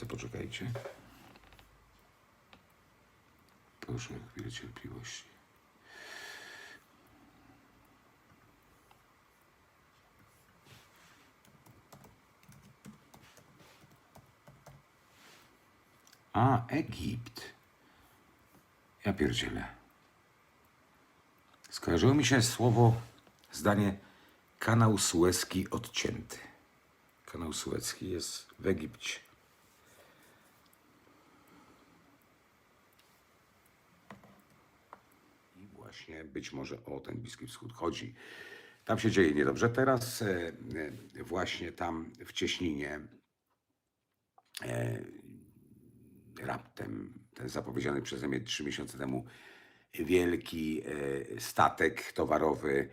To poczekajcie. Proszę o chwilę cierpliwości. A, Egipt. Ja pierdzielę. Skojarzyło mi się słowo, zdanie kanał Suezki odcięty. Kanał Suezki jest w Egipcie. I właśnie być może o ten Bliski Wschód chodzi. Tam się dzieje niedobrze. Teraz e, e, właśnie tam w Cieśninie e, raptem ten zapowiedziany przeze mnie trzy miesiące temu wielki statek towarowy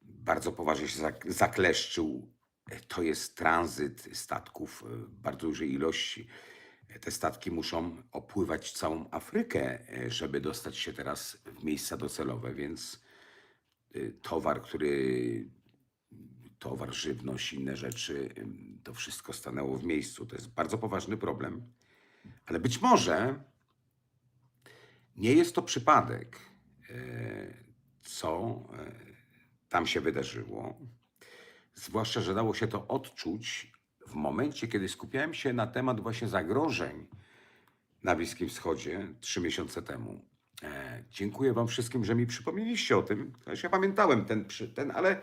bardzo poważnie się zak- zakleszczył. To jest tranzyt statków e, bardzo dużej ilości. Te statki muszą opływać całą Afrykę, e, żeby dostać się teraz w miejsca docelowe, więc e, towar, który towar, żywność, inne rzeczy, to wszystko stanęło w miejscu. To jest bardzo poważny problem. Ale być może nie jest to przypadek, co tam się wydarzyło. Zwłaszcza, że dało się to odczuć w momencie, kiedy skupiałem się na temat właśnie zagrożeń na Bliskim Wschodzie trzy miesiące temu. E, dziękuję Wam wszystkim, że mi przypomnieliście o tym. Ja pamiętałem ten, ten, ale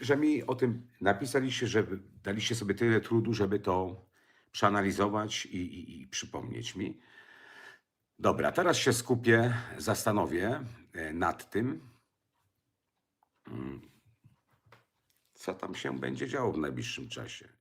że mi o tym napisaliście, że daliście sobie tyle trudu, żeby to przeanalizować i, i, i przypomnieć mi. Dobra, teraz się skupię, zastanowię e, nad tym, mm, co tam się będzie działo w najbliższym czasie.